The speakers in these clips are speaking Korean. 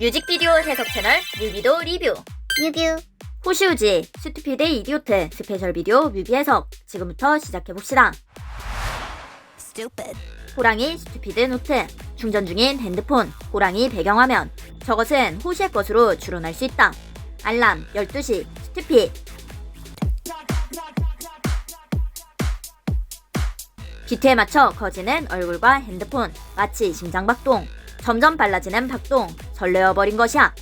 뮤직비디오 해석 채널 뮤비도 리뷰. 뮤뷰. 호시우지 스투피드 이디오트 스페셜 비디오 뮤비 해석. 지금부터 시작해봅시다. Stupid. 호랑이 스투피드 노트. 충전 중인 핸드폰. 호랑이 배경화면. 저것은 호시의 것으로 추론할 수 있다. 알람 12시. 스투핏 비트에 맞춰 커지는 얼굴과 핸드폰. 마치 심장박동 점점 빨라지는 박동 설레어버린 것이야.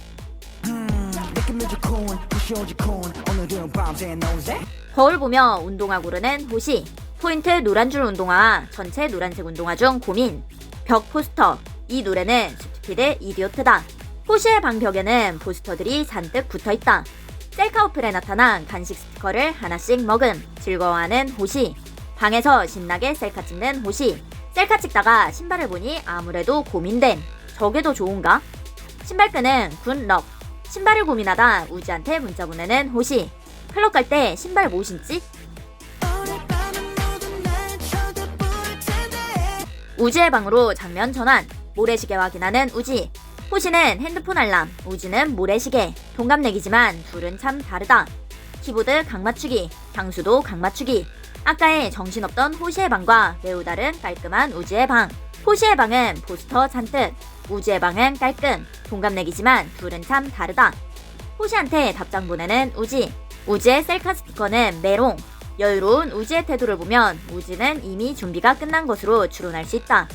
거울 보며 운동화 고르는 호시 포인트 노란 줄 운동화와 전체 노란색 운동화 중 고민. 벽 포스터 이 노래는 스투피드 이디오트다. 호시의 방 벽에는 포스터들이 잔뜩 붙어있다. 셀카 어플에 나타난 간식 스티커를 하나씩 먹음 즐거워하는 호시. 방에서 신나게 셀카 찍는 호시. 셀카 찍다가 신발을 보니 아무래도 고민됨 저게 더 좋은가? 신발끈은 굿럭. 신발을 고민하다 우지한테 문자 보내는 호시. 클럽 갈 때 신발 뭐 신지? 우지의 방으로 장면 전환. 모래시계 확인하는 우지. 호시는 핸드폰 알람 우지는 모래시계. 동갑내기지만 둘은 참 다르다. 키보드 각 맞추기 향수도 각 맞추기. 아까의 정신없던 호시의 방과 매우 다른 깔끔한 우지의 방. 호시의 방은 포스터 잔뜩 우지의 방은 깔끔 동갑내기지만 둘은 참 다르다. 호시한테 답장 보내는 우지. 우지의 셀카 스티커는 메롱. 여유로운 우지의 태도를 보면 우지는 이미 준비가 끝난 것으로 추론할 수 있다.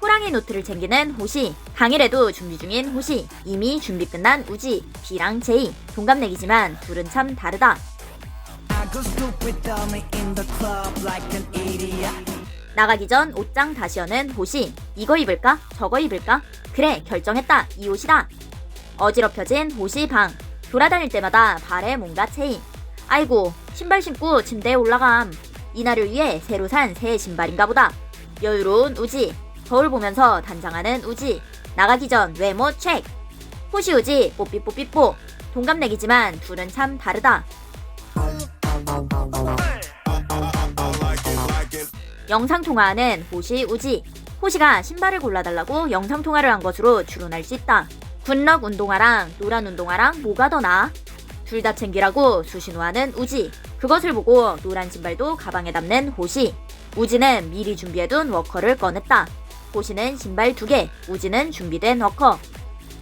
호랑이 노트를 챙기는 호시, 당일에도 준비 중인 호시, 이미 준비 끝난 우지, B랑 J, 동갑내기지만 둘은 참 다르다. 나가기 전 옷장 다시 여는 호시, 이거 입을까? 저거 입을까? 그래, 결정했다. 이 옷이다. 어지럽혀진 호시 방, 돌아다닐 때마다 발에 뭔가 체인. 아이고, 신발 신고 침대에 올라감. 이날을 위해 새로 산 새 신발인가 보다. 여유로운 우지, 거울 보면서 단장하는 우지, 나가기 전 외모 체크. 호시 우지, 뽀삐뽀삐뽀. 동갑내기지만 둘은 참 다르다. 영상 통화하는 호시 우지. 호시가 신발을 골라달라고 영상 통화를 한 것으로 추론할 수 있다. 굿럭 운동화랑 노란 운동화랑 뭐가 더 나아? 둘 다 챙기라고 수신호하는 우지. 그것을 보고 노란 신발도 가방에 담는 호시. 우지는 미리 준비해둔 워커를 꺼냈다. 호시는 신발 두 개, 우지는 준비된 워커.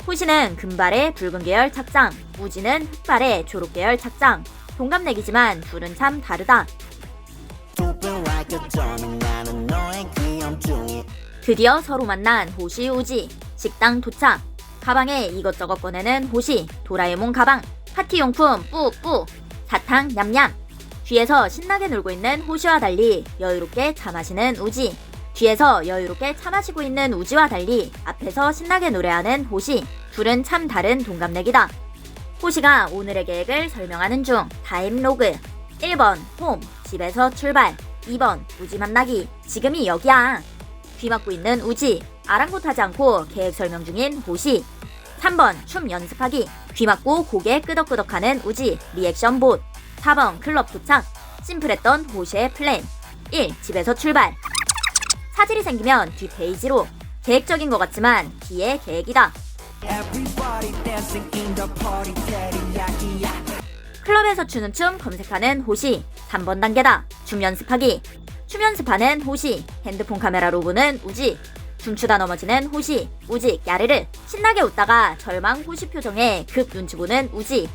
호시는 금발에 붉은 계열 착장, 우지는 흑발에 초록 계열 착장. 동갑내기지만 둘은 참 다르다. 드디어 서로 만난 호시 우지. 식당 도착. 가방에 이것저것 꺼내는 호시 도라에몽 가방 파티용품 뿌뿌. 사탕 냠냠. 뒤에서 신나게 놀고 있는 호시와 달리 여유롭게 차 마시는 우지. 뒤에서 여유롭게 차 마시고 있는 우지와 달리 앞에서 신나게 노래하는 호시. 둘은 참 다른 동갑내기다. 호시가 오늘의 계획을 설명하는 중 타임 로그. 1번 홈. 집에서 출발 2번 우지 만나기. 지금이 여기야. 귀 막고 있는 우지 아랑곳하지 않고 계획 설명 중인 호시. 3번 춤 연습하기. 귀 막고 고개 끄덕끄덕하는 우지 리액션 봇. 4번 클럽 도착. 심플했던 호시의 플랜. 1 집에서 출발. 사질이 생기면 뒷 페이지로. 계획적인 것 같지만 뒤에 계획이다 클럽에서 추는 춤 검색하는 호시. 3번 단계다. 춤 연습하기. 춤 연습하는 호시. 핸드폰 카메라로 보는 우지. 춤추다 넘어지는 호시. 우지 야르르 신나게 웃다가 절망 호시 표정에 급 눈치 보는 우지.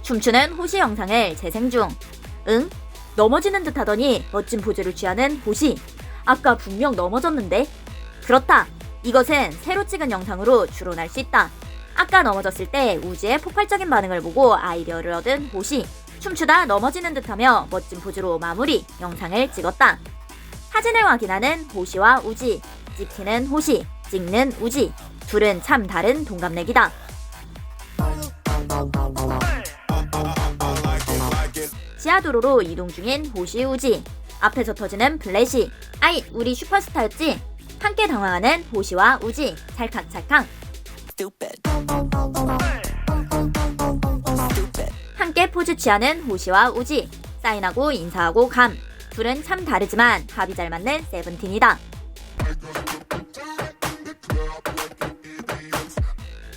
춤추는 호시 영상을 재생 중 응? 넘어지는 듯 하더니 멋진 포즈를 취하는 호시. 아까 분명 넘어졌는데? 그렇다. 이것은 새로 찍은 영상으로 추론할 수 있다 아까 넘어졌을 때 우지의 폭발적인 반응을 보고 아이디어를 얻은 호시. 춤추다 넘어지는 듯하며 멋진 포즈로 마무리 영상을 찍었다. 사진을 확인하는 호시와 우지. 찍히는 호시 찍는 우지. 둘은 참 다른 동갑내기다. 지하도로로 이동 중인 호시 우지. 앞에서 터지는 플래시. 아이 우리 슈퍼스타였지? 함께 당황하는 호시와 우지. 찰칵찰칵. Stupid 함께 포즈 취하는 호시와 우지 사인하고 인사하고 감 둘은 참 다르지만 합이 잘 맞는 세븐틴이다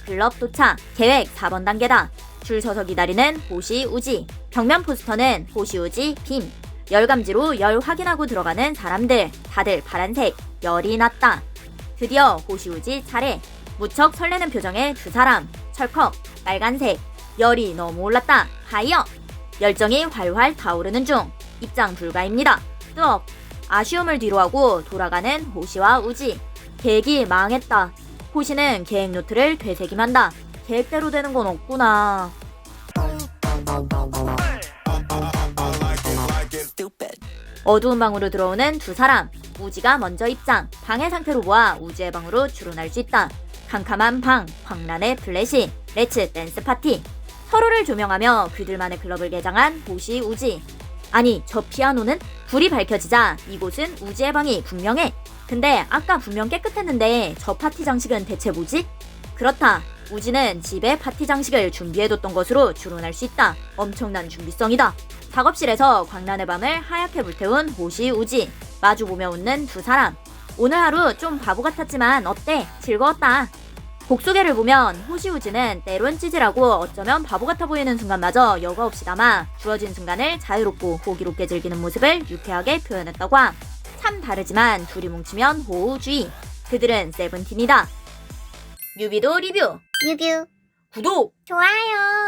클럽 도착. 계획 4번 단계다. 줄 서서 기다리는 호시 우지. 벽면 포스터는 호시 우지 빔. 열감지로 열 확인하고 들어가는 사람들. 다들 파란색. 열이 났다. 드디어 호시 우지 차례. 무척 설레는 표정의 두 사람. 철컥. 빨간색. 열이 너무 올랐다. 하이어. 열정이 활활 타오르는 중. 입장 불가입니다. 뜨억. 아쉬움을 뒤로하고 돌아가는 호시와 우지. 계획이 망했다. 호시는 계획 노트를 되새김한다. 계획대로 되는 건 없구나. 어두운 방으로 들어오는 두 사람. 우지가 먼저 입장. 방해 상태로 보아 우지의 방으로 추론할 수 있다. 캄캄한 방, 광란의 플래시, 레츠 댄스 파티. 서로를 조명하며 그들만의 클럽을 개장한 호시 우지. 아니, 저 피아노는? 불이 밝혀지자 이곳은 우지의 방이 분명해. 근데 아까 분명 깨끗했는데 저 파티 장식은 대체 뭐지? 그렇다. 우지는 집에 파티 장식을 준비해뒀던 것으로 추론할 수 있다. 엄청난 준비성이다. 작업실에서 광란의 밤을 하얗게 불태운 호시 우지. 마주보며 웃는 두 사람. 오늘 하루 좀 바보 같았지만 어때? 즐거웠다. 곡 소개를 보면 호시 우지는 때론 찌질하고 어쩌면 바보 같아 보이는 순간마저 여과 없이 담아 주어진 순간을 자유롭고 호기롭게 즐기는 모습을 유쾌하게 표현했다고 함. 참 다르지만 둘이 뭉치면 호우주의. 그들은 세븐틴이다. 뮤비도 리뷰. 뮤뷰. 구독! 좋아요.